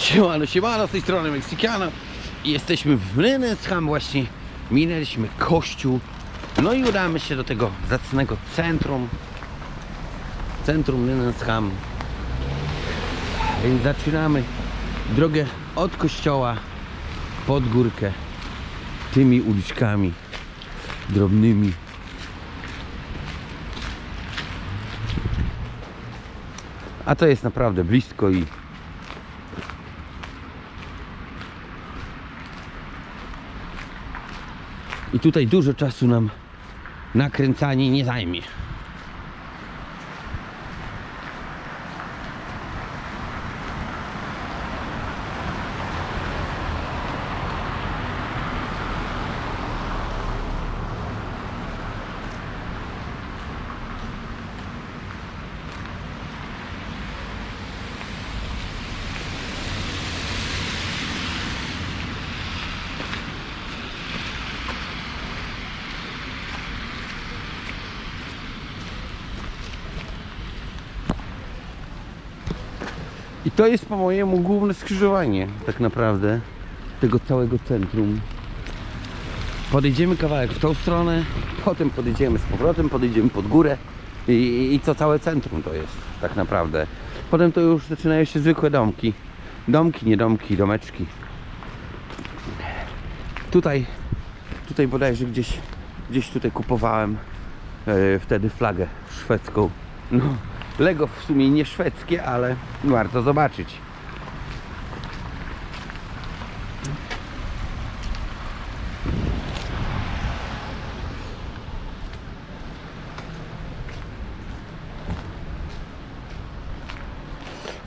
Siemano, siemano, z tej strony Meksykiano i jesteśmy w Renesham właśnie. Minęliśmy kościół. No i udamy się do tego zacnego centrum. Centrum Renesham więc zaczynamy drogę od kościoła pod górkę. Tymi uliczkami drobnymi. A to jest naprawdę blisko i I tutaj dużo czasu nam nakręcanie nie zajmie. I to jest po mojemu główne skrzyżowanie tak naprawdę tego całego centrum. Podejdziemy kawałek w tą stronę, potem podejdziemy z powrotem, podejdziemy pod górę i, i to całe centrum to jest tak naprawdę. Potem to już zaczynają się zwykłe domki. Domki, nie domki, domeczki. Tutaj, tutaj bodajże gdzieś, gdzieś tutaj kupowałem e, wtedy flagę szwedzką. No, Lego w sumie nie szwedzkie, ale warto zobaczyć.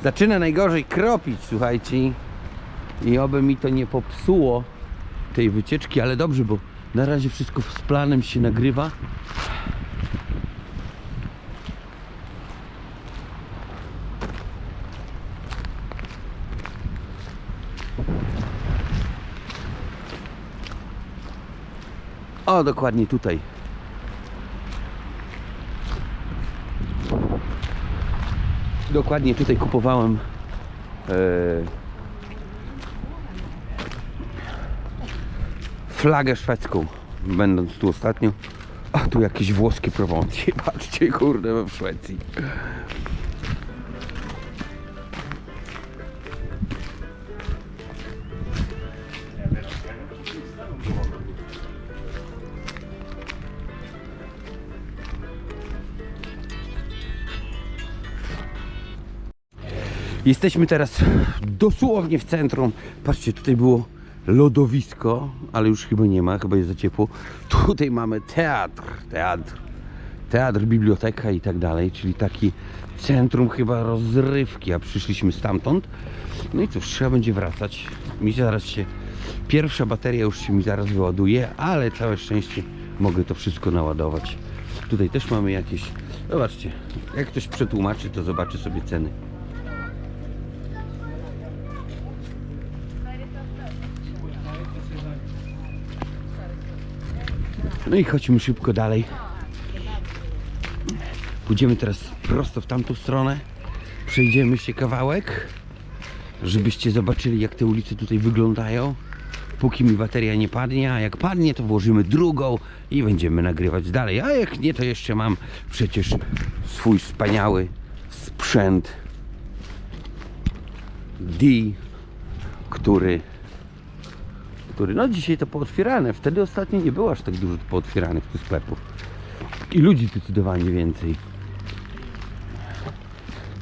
Zaczyna najgorzej kropić, słuchajcie. I oby mi to nie popsuło tej wycieczki, ale dobrze, bo na razie wszystko z planem się nagrywa. O, dokładnie tutaj. Dokładnie tutaj kupowałem e, flagę szwedzką, będąc tu ostatnio. A tu jakieś włoskie promoncje, patrzcie, kurde, w Szwecji. Jesteśmy teraz dosłownie w centrum. Patrzcie, tutaj było lodowisko, ale już chyba nie ma, chyba jest za ciepło. Tutaj mamy teatr, teatr, teatr, biblioteka i tak dalej, czyli taki centrum chyba rozrywki, a przyszliśmy stamtąd. No i cóż, trzeba będzie wracać. Mi zaraz się, pierwsza bateria już się mi zaraz wyładuje, ale całe szczęście mogę to wszystko naładować. Tutaj też mamy jakieś, zobaczcie, jak ktoś przetłumaczy, to zobaczy sobie ceny. No i chodźmy szybko dalej. Pójdziemy teraz prosto w tamtą stronę. Przejdziemy się kawałek, żebyście zobaczyli jak te ulice tutaj wyglądają. Póki mi bateria nie padnie, a jak padnie to włożymy drugą i będziemy nagrywać dalej. A jak nie to jeszcze mam przecież swój wspaniały sprzęt D, który który no dzisiaj to pootwierane. Wtedy ostatnio nie było aż tak dużo pootwieranych tych sklepów. I ludzi zdecydowanie więcej.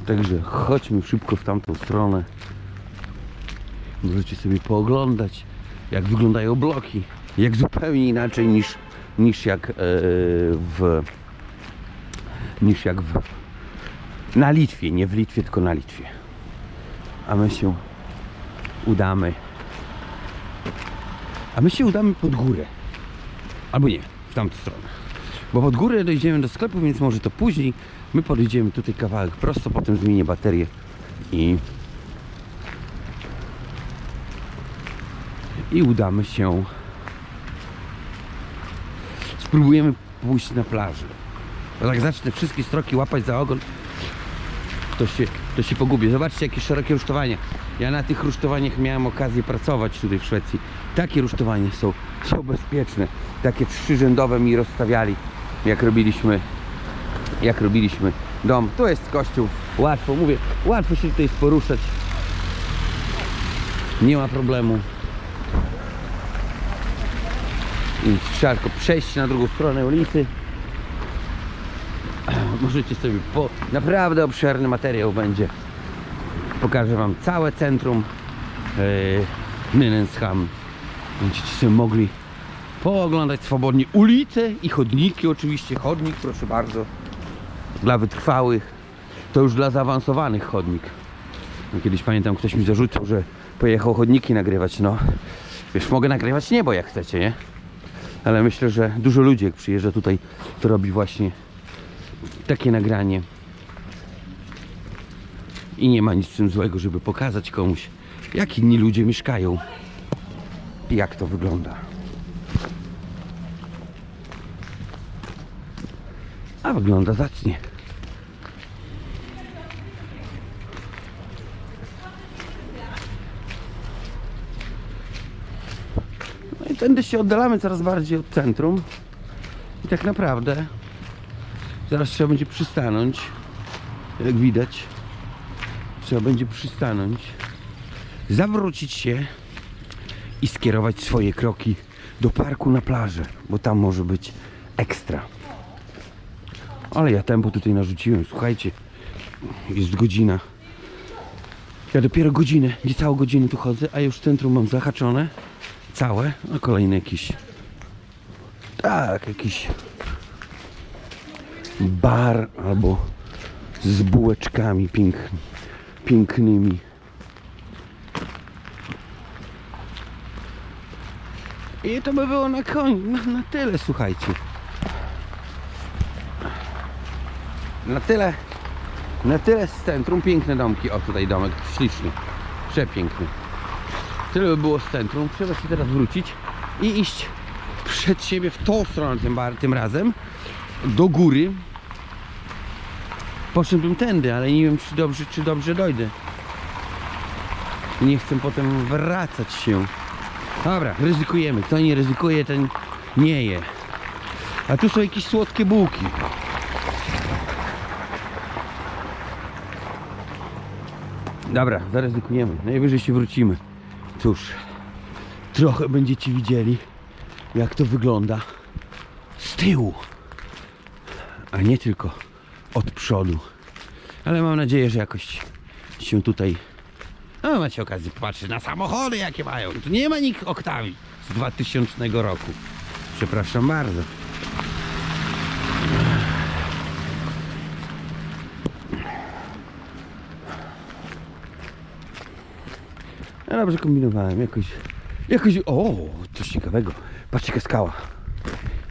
Także chodźmy szybko w tamtą stronę. Możecie sobie pooglądać, jak wyglądają bloki. Jak zupełnie inaczej niż, niż jak e, w niż jak w na Litwie, nie w Litwie, tylko na Litwie. A my się udamy a my się udamy pod górę. Albo nie, w tamtą stronę. Bo pod górę dojdziemy do sklepu, więc może to później. My podejdziemy tutaj kawałek prosto, potem zmienię baterię i i udamy się spróbujemy pójść na plażę. Tak zacznę wszystkie stroki łapać za ogon, to się to się pogubię. Zobaczcie jakie szerokie rusztowanie. Ja na tych rusztowaniach miałem okazję pracować tutaj w Szwecji. Takie rusztowanie są, są bezpieczne. Takie trzyrzędowe mi rozstawiali, jak robiliśmy, jak robiliśmy dom. Tu jest kościół, łatwo, mówię, łatwo się tutaj poruszać. Nie ma problemu. I trzeba przejść na drugą stronę ulicy. Możecie sobie po... Naprawdę obszerny materiał będzie. Pokażę Wam całe centrum yy, Nynensham. Będziecie sobie mogli pooglądać swobodnie ulice i chodniki oczywiście. Chodnik, proszę bardzo. Dla wytrwałych. To już dla zaawansowanych chodnik. No, Kiedyś pamiętam, ktoś mi zarzucał, że pojechał chodniki nagrywać. No, wiesz, mogę nagrywać niebo jak chcecie, nie? Ale myślę, że dużo ludzi jak przyjeżdża tutaj, to robi właśnie takie nagranie. I nie ma nic w tym złego, żeby pokazać komuś, jak inni ludzie mieszkają i jak to wygląda. A wygląda zacnie. No i tędy się oddalamy coraz bardziej od centrum. I tak naprawdę zaraz trzeba będzie przystanąć. Jak widać, trzeba będzie przystanąć, zawrócić się i skierować swoje kroki do parku na plażę, bo tam może być ekstra. Ale ja tempo tutaj narzuciłem, słuchajcie, jest godzina. Ja dopiero godzinę, niecałą godzinę tu chodzę, a już centrum mam zahaczone. Całe, a kolejny jakiś. Tak, jakiś bar albo z bułeczkami pięk, pięknymi. I to by było na koń, na, na tyle, słuchajcie. Na tyle, na tyle z centrum. Piękne domki. O, tutaj domek, śliczny, przepiękny. Tyle by było z centrum. Trzeba się teraz wrócić i iść przed siebie w tą stronę tym, tym razem. Do góry. Poszedłbym tędy, ale nie wiem czy dobrze, czy dobrze dojdę. Nie chcę potem wracać się. Dobra, ryzykujemy. Kto nie ryzykuje, ten nie je. A tu są jakieś słodkie bułki. Dobra, zaryzykujemy. Najwyżej się wrócimy. Cóż, trochę będziecie widzieli, jak to wygląda z tyłu, a nie tylko od przodu. Ale mam nadzieję, że jakoś się tutaj. No, macie okazję popatrzeć na samochody, jakie mają. Tu nie ma nikt oktawi z 2000 roku. Przepraszam bardzo. Ja dobrze kombinowałem, jakoś, jakoś, o, coś ciekawego. Patrzcie, skała.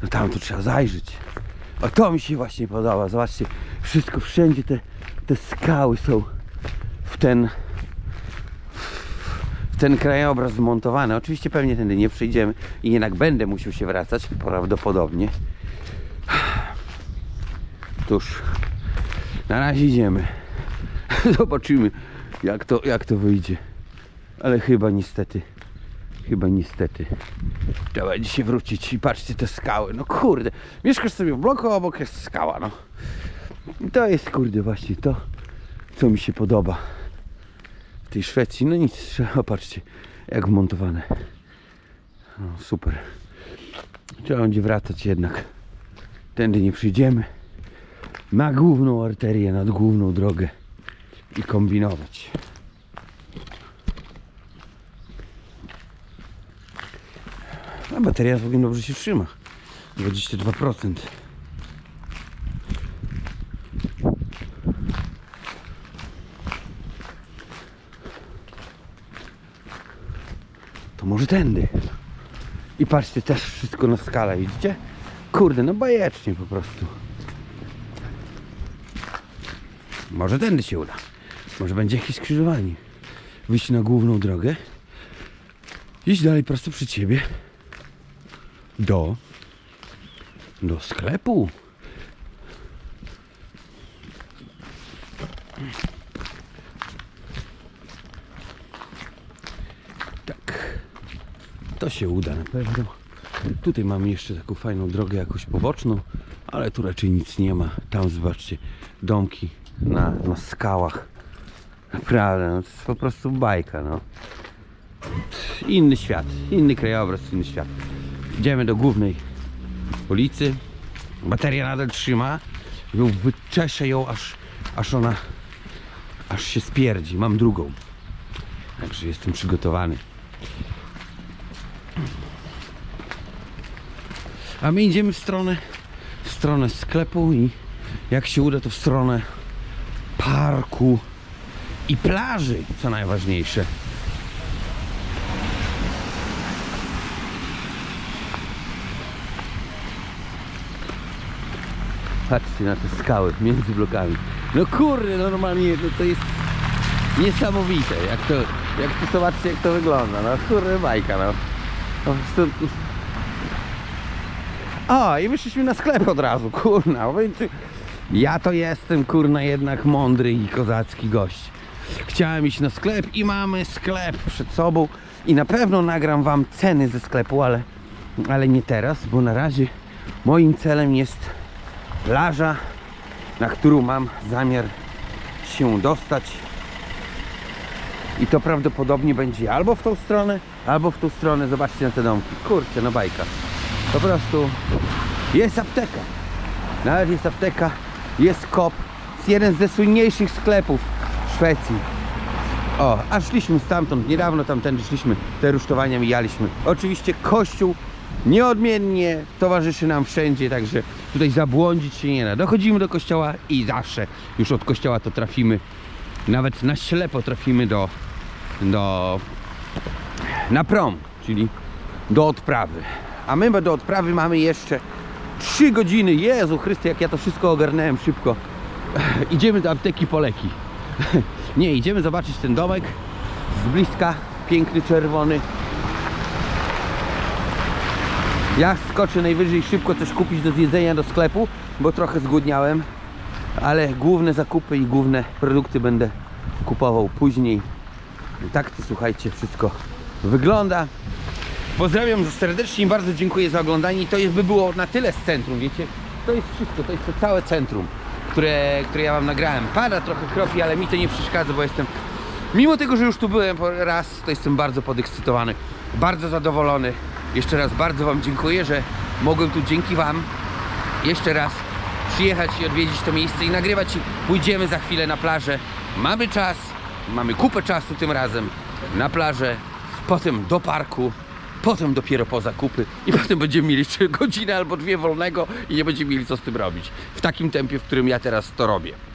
No tam to trzeba zajrzeć. A to mi się właśnie podoba, zobaczcie, wszystko, wszędzie te, te skały są w ten, w ten krajobraz zmontowane. Oczywiście pewnie tędy nie przejdziemy i jednak będę musiał się wracać, prawdopodobnie. Cóż, na razie idziemy. Zobaczymy, jak to, jak to wyjdzie. Ale chyba niestety, chyba niestety trzeba się wrócić i patrzcie te skały. No kurde, mieszkasz sobie w bloku, obok jest skała, no. I to jest kurde właśnie to, co mi się podoba w tej Szwecji. No nic, trzeba, patrzcie, jak wmontowane. No, super. Trzeba będzie wracać jednak. Tędy nie przyjdziemy. Na główną arterię, nad główną drogę i kombinować. A bateria całkiem dobrze się trzyma. 22%. To może tędy. I patrzcie, też wszystko na skalę, widzicie? Kurde, no bajecznie po prostu. Może tędy się uda. Może będzie jakieś skrzyżowanie. Wyjść na główną drogę. Iść dalej prosto przed siebie. Do. Do sklepu. To się uda na pewno. Tutaj mamy jeszcze taką fajną drogę jakoś poboczną, ale tu raczej nic nie ma. Tam zobaczcie, domki na, na skałach. Naprawdę, no, to jest po prostu bajka, no. Inny świat, inny krajobraz, inny świat. Idziemy do głównej ulicy. Bateria nadal trzyma. Wyczeszę ją, aż, aż ona aż się spierdzi. Mam drugą. Także jestem przygotowany. A my idziemy w stronę w stronę sklepu i jak się uda to w stronę parku i plaży, co najważniejsze. Patrzcie na te skały między blokami. No kurde, normalnie no to jest niesamowite. Jak to, jak to zobaczcie jak to wygląda. No kurde bajka no. Prostu... O, i wyszliśmy na sklep od razu, kurna. Ja to jestem, kurna, jednak mądry i kozacki gość. Chciałem iść na sklep i mamy sklep przed sobą i na pewno nagram wam ceny ze sklepu, ale, ale nie teraz, bo na razie moim celem jest plaża, na którą mam zamiar się dostać. I to prawdopodobnie będzie albo w tą stronę, albo w tą stronę. Zobaczcie na te domki. Kurczę, no bajka. Po prostu jest apteka. Nawet jest apteka, jest kop. Jest jeden ze słynniejszych sklepów w Szwecji. O, a szliśmy stamtąd, niedawno tamtędy szliśmy, te rusztowania mijaliśmy. Oczywiście kościół nieodmiennie towarzyszy nam wszędzie, także tutaj zabłądzić się nie da. Dochodzimy do kościoła i zawsze już od kościoła to trafimy, nawet na ślepo trafimy do, do na prom, czyli do odprawy. A my do odprawy mamy jeszcze 3 godziny. Jezu Chryste, jak ja to wszystko ogarnąłem szybko. Idziemy do apteki po leki. Nie, idziemy zobaczyć ten domek z bliska. Piękny, czerwony. Ja skoczę najwyżej szybko coś kupić do zjedzenia do sklepu, bo trochę zgłodniałem. Ale główne zakupy i główne produkty będę kupował później. I tak to słuchajcie, wszystko wygląda. Pozdrawiam serdecznie i bardzo dziękuję za oglądanie. I to jest, by było na tyle z centrum, wiecie? To jest wszystko, to jest to całe centrum, które, które ja wam nagrałem. Pada trochę kropli, ale mi to nie przeszkadza, bo jestem... Mimo tego, że już tu byłem raz, to jestem bardzo podekscytowany, bardzo zadowolony. Jeszcze raz bardzo wam dziękuję, że mogłem tu dzięki wam jeszcze raz przyjechać i odwiedzić to miejsce i nagrywać. Pójdziemy za chwilę na plażę. Mamy czas, mamy kupę czasu tym razem na plażę, potem do parku, potem dopiero po zakupy i potem będziemy mieli jeszcze godzinę albo dwie wolnego i nie będziemy mieli co z tym robić. W takim tempie, w którym ja teraz to robię.